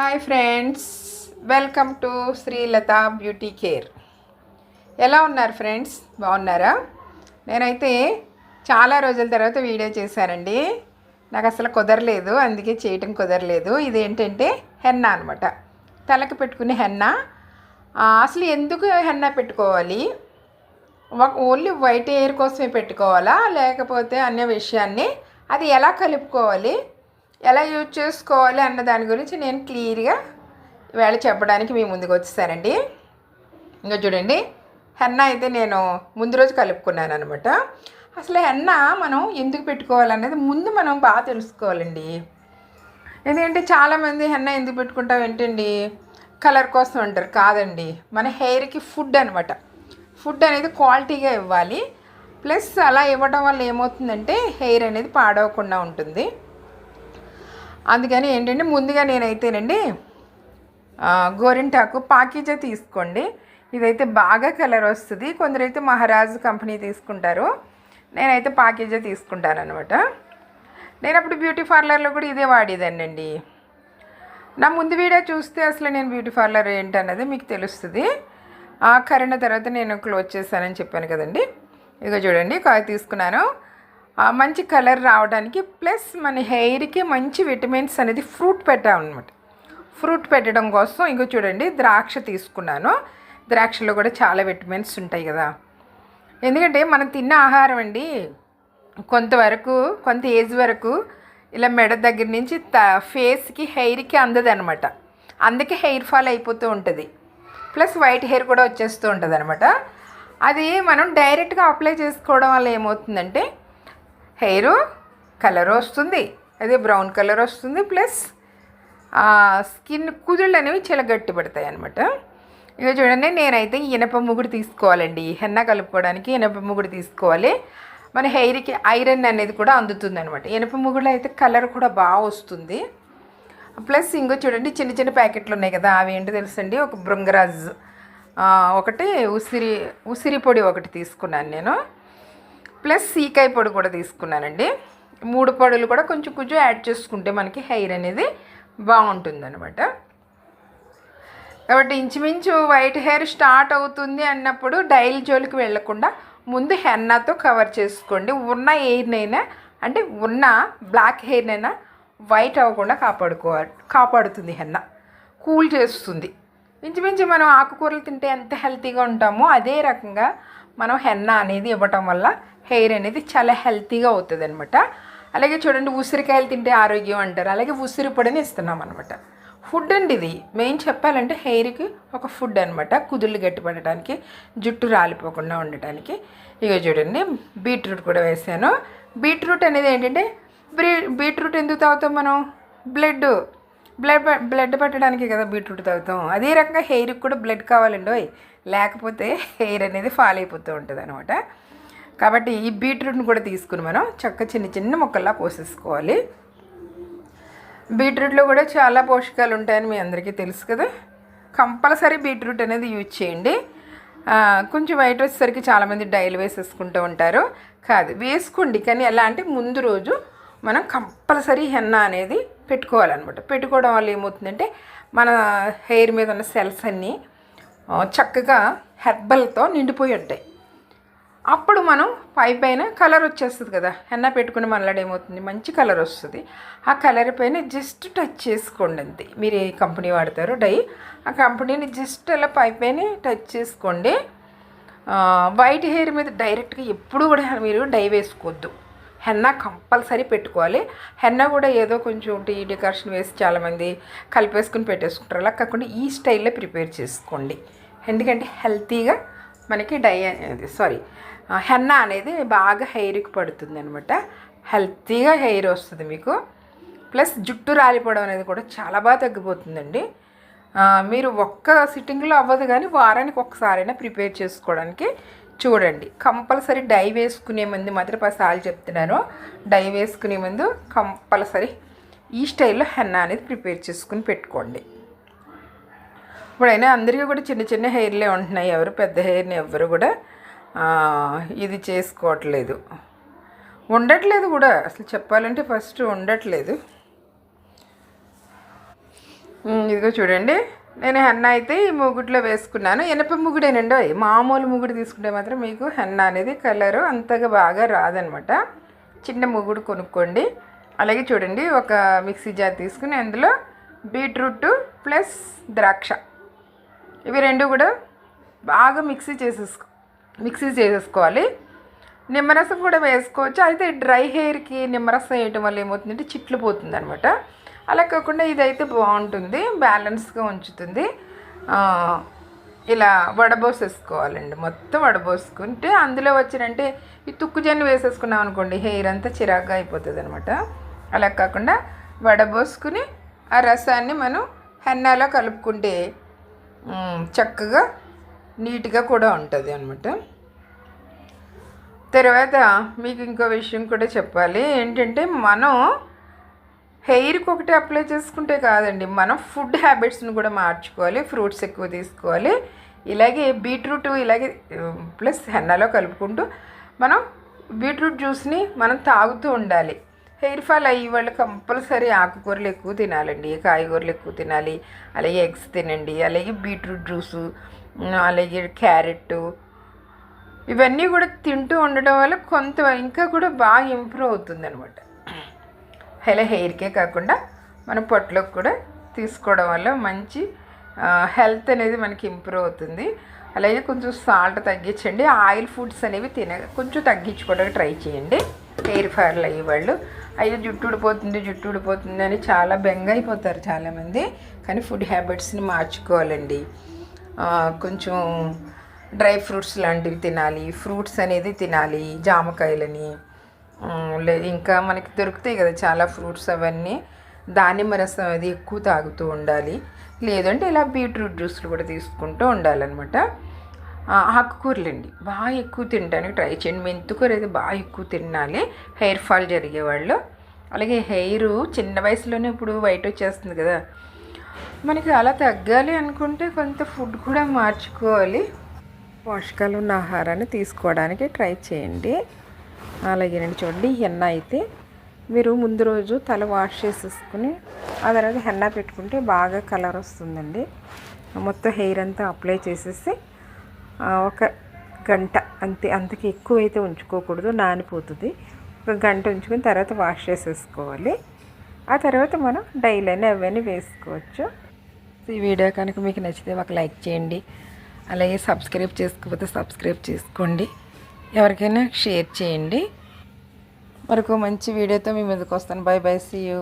Hi friends welcome to Srilatha beauty care ఎలా ఉన్నారు friends బాగున్నారా? నేనైతే చాలా రోజుల తర్వాత వీడియో చేశానండి. నాకు అసలు కుదరలేదు అందుకే చేయటం కుదరలేదు. ఇదేంటంటే హెన్నా అనమాట తలకి పెట్టుకునే హెన్నా. అసలు ఎందుకు హెన్నా పెట్టుకోవాలి? ఓన్లీ వైట్ ఎయిర్ కోసమే పెట్టుకోవాలా? లేకపోతే అనే విషయాన్ని అది ఎలా కలుపుకోవాలి? ఎలా యూజ్ చేసుకోవాలి అన్న దాని గురించి నేను క్లియర్గా వేళ చెప్పడానికి మీ ముందుకు వచ్చేసానండి. ఇంకా చూడండి హెన్న అయితే నేను ముందు రోజు కలుపుకున్నాను అనమాట అసలు హెన్న మనం ఎందుకు పెట్టుకోవాలనేది ముందు మనం బాగా తెలుసుకోవాలండి. ఎందుకంటే చాలామంది హెన్న ఎందుకు పెట్టుకుంటాం ఏంటండి? కలర్ కోసం అంటారు కాదండి. మన హెయిర్కి ఫుడ్ అనమాట ఫుడ్ అనేది క్వాలిటీగా ఇవ్వాలి. ప్లస్ అలా ఇవ్వడం వల్ల ఏమవుతుందంటే హెయిర్ అనేది పాడవకుండా ఉంటుంది. అందుకని ఏంటంటే ముందుగా నేనైతేనండి గోరింటాకు పాకీజా తీసుకోండి. ఇదైతే బాగా కలర్ వస్తుంది. కొందరైతే మహారాజ్ కంపెనీ తీసుకుంటారు. నేనైతే పాకేజే తీసుకుంటాను అనమాట నేను అప్పుడు బ్యూటీ పార్లర్లో కూడా ఇదే వాడేదానండి నా ముందు వీడియో చూస్తే అసలు నేను బ్యూటీ పార్లర్ ఏంటన్నది మీకు తెలుస్తుంది. ఆ కరోనా తర్వాత నేను క్లోజ్ చేశానని చెప్పాను కదండి. ఇదిగో చూడండి కాయ తీసుకున్నాను. మంచి కలర్ రావడానికి ప్లస్ మన హెయిర్కి మంచి విటమిన్స్ అనేది ఫ్రూట్ పెట్టామన్నమాట. ఫ్రూట్ పెట్టడం కోసం ఇంకో చూడండి ద్రాక్ష తీసుకున్నాను. ద్రాక్షలో కూడా చాలా విటమిన్స్ ఉంటాయి కదా. ఎందుకంటే మనం తిన్న ఆహారం అండి కొంతవరకు కొంత ఏజ్ వరకు ఇలా మెడ దగ్గర నుంచి త ఫేస్కి హెయిర్కి అందదు అనమాట అందుకే హెయిర్ ఫాల్ అయిపోతూ ఉంటుంది. ప్లస్ వైట్ హెయిర్ కూడా వచ్చేస్తూ ఉంటుంది అనమాట అది మనం డైరెక్ట్గా అప్లై చేసుకోవడం వల్ల ఏమవుతుందంటే హెయిర్ కలర్ వస్తుంది. అదే బ్రౌన్ కలర్ వస్తుంది ప్లస్ స్కిన్ కుదుళ్ళు అనేవి చాలా గట్టి పడతాయి అనమాట ఇక చూడండి నేనైతే ఇనప ముగుడు తీసుకోవాలండి. హెన్న కలుపుకోవడానికి ఇనప ముగుడు తీసుకోవాలి. మన హెయిర్కి ఐరన్ అనేది కూడా అందుతుంది అనమాట ఇనప ముగుడులో అయితే కలర్ కూడా బాగా వస్తుంది. ప్లస్ ఇంకో చూడండి చిన్న చిన్న ప్యాకెట్లు ఉన్నాయి కదా అవి ఏంటో తెలుసండి? ఒక బృంగరాజ్ ఒకటి ఉసిరి ఉసిరి పొడి ఒకటి తీసుకున్నాను నేను. ప్లస్ సీకాయ పొడి కూడా తీసుకున్నానండి. మూడు పొడులు కూడా కొంచెం కొంచెం యాడ్ చేసుకుంటే మనకి హెయిర్ అనేది బాగుంటుంది అనమాట కాబట్టి ఇంచుమించు వైట్ హెయిర్ స్టార్ట్ అవుతుంది అన్నప్పుడు డైల్ జోలికి వెళ్ళకుండా ముందు హెన్నాతో కవర్ చేసుకోండి. ఉన్న హెయిర్నైనా అంటే ఉన్న బ్లాక్ హెయిర్నైనా వైట్ అవ్వకుండా కాపాడుకో కాపాడుతుంది హెన్న. కూల్ చేస్తుంది. ఇంచుమించు మనం ఆకుకూరలు తింటే ఎంత హెల్తీగా ఉంటామో అదే రకంగా మనం హెన్న అనేది ఇవ్వటం వల్ల హెయిర్ అనేది చాలా హెల్తీగా అవుతుంది అనమాట అలాగే చూడండి ఉసిరికాయలు తింటే ఆరోగ్యం అంటారు. అలాగే ఉసిరి పొడిని ఇస్తున్నాం అనమాట ఫుడ్ అండి ఇది. మెయిన్ చెప్పాలంటే హెయిర్కి ఒక ఫుడ్ అనమాట కుదుళ్ళు గట్టిపడటానికి జుట్టు రాలిపోకుండా ఉండటానికి. ఇక చూడండి బీట్రూట్ కూడా వేసాను. బీట్రూట్ అనేది ఏంటంటే బ్రీ బీట్రూట్ ఎందుకు తాగుతాం మనం? బ్లడ్ బ్లడ్ బ్లడ్ పెట్టడానికి కదా బీట్రూట్ తాగుతాం. అదే రకంగా హెయిర్కి కూడా బ్లడ్ కావాలండి లేకపోతే హెయిర్ అనేది ఫాల్ అయిపోతూ ఉంటుంది అనమాట కాబట్టి ఈ బీట్రూట్ని కూడా తీసుకుని మనం చక్క చిన్న చిన్న ముక్కల్లా కోసేసుకోవాలి. బీట్రూట్లో కూడా చాలా పోషకాలు ఉంటాయని మీ అందరికీ తెలుసు కదా. కంపల్సరీ బీట్రూట్ అనేది యూజ్ చేయండి. కొంచెం వైట్ వచ్చేసరికి చాలామంది డైల్ వేసేసుకుంటూ ఉంటారు. కాదు వేసుకోండి కానీ ఎలా అంటే ముందు రోజు మనం కంపల్సరీ హెన్న అనేది పెట్టుకోవాలన్నమాట. పెట్టుకోవడం వల్ల ఏమవుతుందంటే మన హెయిర్ మీద ఉన్న సెల్స్ అన్నీ చక్కగా హెర్బల్తో నిండిపోయి ఉంటాయి. అప్పుడు మనం పై పైన కలర్ వచ్చేస్తుంది కదా హెన్న పెట్టుకుని మనలాడు మంచి కలర్ వస్తుంది. ఆ కలర్ పైన జస్ట్ టచ్ చేసుకోండి అంతే. మీరు ఏ కంపెనీ వాడతారో డై ఆ కంపెనీని జస్ట్ అలా పై పైన టచ్ చేసుకోండి. వైట్ హెయిర్ మీద డైరెక్ట్గా ఎప్పుడు కూడా మీరు డై వేసుకోవద్దు. హెన్న కంపల్సరీ పెట్టుకోవాలి. హెన్న కూడా ఏదో కొంచెం టీ డెకరేషన్ వేసి చాలామంది కలిపేసుకుని పెట్టేసుకుంటారు. అలా కాకుండా ఈ స్టైల్లో ప్రిపేర్ చేసుకోండి. ఎందుకంటే హెల్తీగా మనకి డై అనేది సారీ హెన్నా అనేది బాగా హెయిర్కి పడుతుంది అనమాట హెల్తీగా హెయిర్ వస్తుంది మీకు. ప్లస్ జుట్టు రాలిపోవడం అనేది కూడా చాలా బాగా తగ్గిపోతుందండి. మీరు ఒక్క సిట్టింగ్లో అవ్వదు కానీ వారానికి ఒక్కసారైనా ప్రిపేర్ చేసుకోవడానికి చూడండి. కంపల్సరీ డై వేసుకునే ముందు మాత్రం పసాలు చెప్తున్నాను. డై వేసుకునే ముందు కంపల్సరీ ఈ స్టైల్లో హెన్నా అనేది ప్రిపేర్ చేసుకుని పెట్టుకోండి. ఇప్పుడైనా అందరికీ కూడా చిన్న చిన్న హెయిర్లే ఉంటున్నాయి. ఎవరు పెద్ద హెయిర్ని ఎవరు కూడా ఇది చేసుకోవట్లేదు. ఉండట్లేదు కూడా. అసలు చెప్పాలంటే ఫస్ట్ ఉండట్లేదు. ఇదిగో చూడండి. నేను హెన్న అయితే ఈ ముగుడులో వేసుకున్నాను. ఎనప ముగుడేనండి అవి మామూలు ముగుడు తీసుకుంటే మాత్రం మీకు హెన్న అనేది కలరు అంతగా బాగా రాదనమాట. చిన్న ముగుడు కొనుక్కోండి. అలాగే చూడండి ఒక మిక్సీ జార్ తీసుకుని అందులో బీట్రూట్ ప్లస్ ద్రాక్ష. ఇవి రెండు కూడా బాగా మిక్సీ చేసేసుకో మిక్సీ చేసేసుకోవాలి. నిమ్మరసం కూడా వేసుకోవచ్చు. అయితే డ్రై హెయిర్కి నిమ్మరసం వేయటం వల్ల ఏమవుతుందంటే చిట్లు పోతుంది అనమాట అలా కాకుండా ఇదైతే బాగుంటుంది బ్యాలెన్స్గా ఉంచుతుంది. ఇలా వడబోసేసుకోవాలండి. మొత్తం వడబోసుకుంటే అందులో వచ్చినంటే ఈ తుక్కుజన్ని వేసేసుకున్నాం అనుకోండి హెయిర్ అంతా చిరాగ్గా అయిపోతుంది అనమాట అలా కాకుండా వడబోసుకుని ఆ రసాన్ని మనం హెన్నాలో కలుపుకుంటే చక్కగా నీట్గా కూడా ఉంటుంది అనమాట తర్వాత మీకు ఇంకో విషయం కూడా చెప్పాలి. ఏంటంటే మనం హెయిర్కి ఒకటి అప్లై చేసుకుంటే కాదండి మనం ఫుడ్ హ్యాబిట్స్ని కూడా మార్చుకోవాలి ఫ్రూట్స్ ఎక్కువ తీసుకోవాలి. ఇలాగే బీట్రూట్ ఇలాగే ప్లస్ హెన్నాలో కలుపుకుంటూ మనం బీట్రూట్ జ్యూస్ని మనం తాగుతూ ఉండాలి. హెయిర్ ఫాల్ అయ్యి వాళ్ళు కంపల్సరీ ఆకుకూరలు ఎక్కువ తినాలండి కాయగూరలు ఎక్కువ తినాలి అలాగే ఎగ్స్ తినండి అలాగే బీట్రూట్ జ్యూసు అలాగే క్యారెట్ ఇవన్నీ కూడా తింటూ ఉండడం వల్ల కొంత ఇంకా కూడా బాగా ఇంప్రూవ్ అవుతుంది అనమాట అలా హెయిర్కే కాకుండా మన పొట్టలోకి కూడా తీసుకోవడం వల్ల మంచి హెల్త్ అనేది మనకి ఇంప్రూవ్ అవుతుంది. అలాగే కొంచెం సాల్ట్ తగ్గించండి. ఆయిల్ ఫుడ్స్ అనేవి తిన కొంచెం తగ్గించుకోవడానికి ట్రై చేయండి. హెయిర్ ఫాల్ అయ్యే వాళ్ళు అయ్యో జుట్టు ఊడిపోతుంది జుట్టు ఊడిపోతుంది అని చాలా బెంగ అయిపోతారు చాలామంది. కానీ ఫుడ్ హ్యాబిట్స్ని మార్చుకోవాలండి. కొంచెం డ్రై ఫ్రూట్స్ లాంటివి తినాలి ఫ్రూట్స్ అనేది తినాలి జామకాయలని. లేదు ఇంకా మనకి దొరుకుతాయి కదా చాలా ఫ్రూట్స్ అవన్నీ. దానిమ్మ రసం అది ఎక్కువ తాగుతూ ఉండాలి. లేదంటే ఇలా బీట్రూట్ జ్యూస్లు కూడా తీసుకుంటూ ఉండాలన్నమాట. ఆకుకూరలండి. బాగా ఎక్కువ తినడానికి ట్రై చేయండి. మెంతుకూర అయితే బాగా ఎక్కువ తినాలి. హెయిర్ ఫాల్ జరిగేవాళ్ళు. అలాగే హెయిర్ చిన్న వయసులోనే ఇప్పుడు వైట్ వచ్చేస్తుంది కదా. మనకి అలా తగ్గాలి అనుకుంటే కొంత ఫుడ్ కూడా మార్చుకోవాలి. పోషకాలు ఉన్న ఆహారాన్ని తీసుకోవడానికి ట్రై చేయండి. అలాగేనండి చూడండి హెన్న అయితే మీరు ముందు రోజు తల వాష్ చేసేసుకుని ఆ తర్వాత హెన్న పెట్టుకుంటే బాగా కలర్ వస్తుందండి. మొత్తం హెయిర్ అంతా అప్లై చేసేసి ఒక గంట అంతే అంతకి ఎక్కువ అయితే ఉంచుకోకూడదు నానిపోతుంది. ఒక గంట ఉంచుకుని తర్వాత వాష్ చేసేసుకోవాలి. ఆ తర్వాత మనం డైలీ అవన్నీ వేసుకోవచ్చు. ఈ వీడియో కనుక మీకు నచ్చితే ఒక లైక్ చేయండి. అలాగే సబ్స్క్రైబ్ చేసుకోకపోతే సబ్స్క్రైబ్ చేసుకోండి. ఎవరికైనా షేర్ చేయండి. మరొక మంచి వీడియోతో మీ ముందుకు వస్తాను. Bye bye see you.